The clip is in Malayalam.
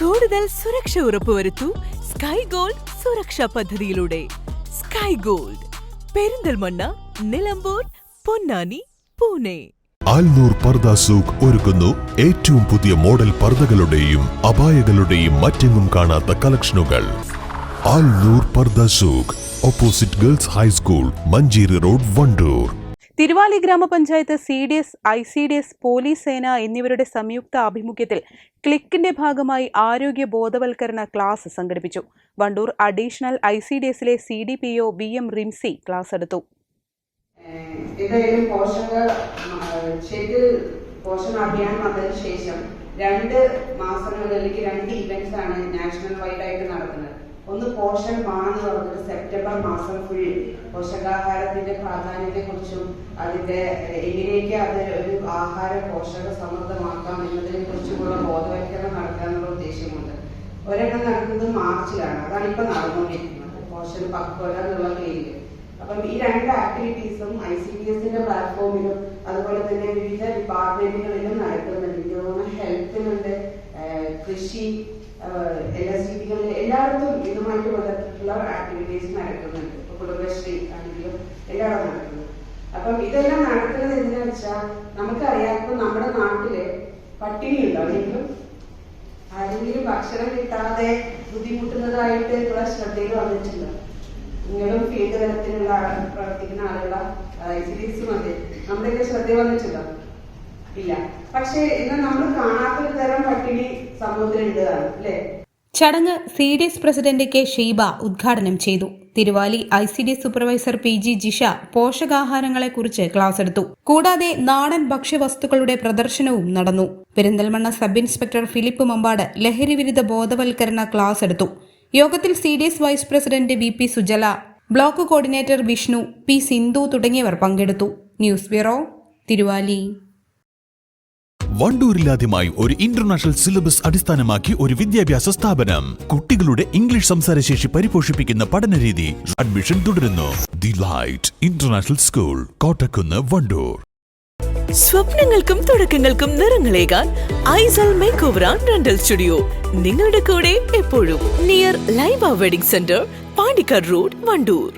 കൂടുതൽ സുരക്ഷ ഉറപ്പുവരുത്തൂ സ്കൈ ഗോൾഡ് സുരക്ഷാ പദ്ധതിയിലൂടെ. Sky gold Perinthalmanna Nilambur Ponnani Pune. Alnoor പർദ ഒരുക്കുന്നു ഏറ്റവും പുതിയ മോഡൽ പർദകളുടെയും അപായകളുടെയും മറ്റെങ്ങും കാണാത്ത കളക്ഷനുകൾ. ആൽനൂർ പർദ സൂഖ് opposite girls high school Manjeri road Wandoor. Thiruvali ഗ്രാമപഞ്ചായത്ത് C D S I C D S police സേന എന്നിവരുടെ സംയുക്ത ആഭിമുഖ്യത്തിൽ ക്ലിക്കിന്റെ ഭാഗമായി ആരോഗ്യ ബോധവൽക്കരണ ക്ലാസ് സംഘടിപ്പിച്ചു. Wandoor additional I C D എസിലെ C D P O B M Rimsi class എടുത്തു. ശേഷം രണ്ട് മാസങ്ങളിലേക്ക് രണ്ട് ഇവന്റ്സ് ആണ് നാഷണൽ വൈഡ് ആയിട്ട് നടക്കുന്നത്. ഒന്ന് പോഷൻ മാന്ന് പറഞ്ഞിട്ട് സെപ്റ്റംബർ മാസം ഫുൾ പോഷകാഹാരത്തിന്റെ പ്രാധാന്യത്തെ കുറിച്ചും അതിന്റെ എങ്ങനെയൊക്കെ അത് ഒരു ആഹാര പോഷക സമൃദ്ധമാക്കാം എന്നതിനെ കുറിച്ചുമുള്ള ബോധവൽക്കരണം നടത്താനുള്ള ഉദ്ദേശമുണ്ട്. ഒരെണ്ണം നടക്കുന്നത് മാർച്ചിലാണ്. അതാണ് ഇപ്പൊ നടന്നുകൊണ്ടിരിക്കുന്നത്. പോഷൻ പക്വത എന്നുള്ള പേരിൽ അപ്പം ഈ രണ്ട് ആക്ടിവിറ്റീസും ഐ സി ഡി എസിന്റെ പ്ലാറ്റ്ഫോമിലും അതുപോലെ തന്നെ വിവിധ ഡിപ്പാർട്ട്മെന്റുകളിലും നടക്കുന്നുണ്ട്. ഹെൽത്തിലുണ്ട് കൃഷി എൽ എസ് ഡി ടികളിൽ എല്ലായിടത്തും ഇതുമായിട്ട് ബന്ധപ്പെട്ടുള്ള ആക്ടിവിറ്റീസ് നടക്കുന്നുണ്ട്. ഇപ്പൊ കുടുംബശ്രീ ആണെങ്കിലും എല്ലായിടത്തും നടക്കുന്നു. അപ്പം ഇതെല്ലാം നടക്കുന്നത് എന്തിനാ വെച്ചാൽ നമുക്കറിയാം ഇപ്പൊ നമ്മുടെ നാട്ടിൽ പട്ടിണി ഉണ്ടാവുമെങ്കിലും ആരെങ്കിലും ഭക്ഷണം കിട്ടാതെ ബുദ്ധിമുട്ടുന്നതായിട്ട് ഇവിടെ ശ്രദ്ധയിൽ വന്നിട്ടുണ്ട്. നിങ്ങളും ഫീൽഡ് തലത്തിലുള്ള പ്രവർത്തിക്കുന്ന ആളുകളാ ഐ സി ഡി സി മതി നമ്മുടെയൊക്കെ ശ്രദ്ധ വന്നിട്ടുണ്ടോ? പക്ഷേ നമ്മൾ ചടങ്ങ് C D S president K Sheeba ഉദ്ഘാടനം ചെയ്തു. Thiruvali I C D supervisor P G Jisha പോഷകാഹാരങ്ങളെക്കുറിച്ച് class എടുത്തു. കൂടാതെ നാടൻ ഭക്ഷ്യവസ്തുക്കളുടെ പ്രദർശനവും നടന്നു. Perinthalmanna sub inspector Philip Mambad ലഹരി വിരുദ്ധ ബോധവൽക്കരണ ക്ലാസ് എടുത്തു. യോഗത്തിൽ C D S vice president V P Sujala block coordinator Vishnu P Sindhu തുടങ്ങിയവർ പങ്കെടുത്തു. News bureau Thiruvali. വണ്ടൂരിലാദ്യമായി ഒരു ഇന്റർനാഷണൽ സിലബസ് അടിസ്ഥാനമാക്കി ഒരു വിദ്യാഭ്യാസ സ്ഥാപനം. കുട്ടികളുടെ ഇംഗ്ലീഷ് സംസാരശേഷി പരിപോഷിപ്പിക്കുന്ന പഠനരീതി അഡ്മിഷൻ തുടരുന്നു. The light international school Kottakkunnu Wandoor. സ്വപ്നങ്ങൾക്കും തുടക്കങ്ങൾക്കും നിറങ്ങളേകാൻ Aisal make over and rental studio. നിങ്ങളുടെ കൂടെ എപ്പോഴും near Laiba wedding centre Pandikkad road Wandoor.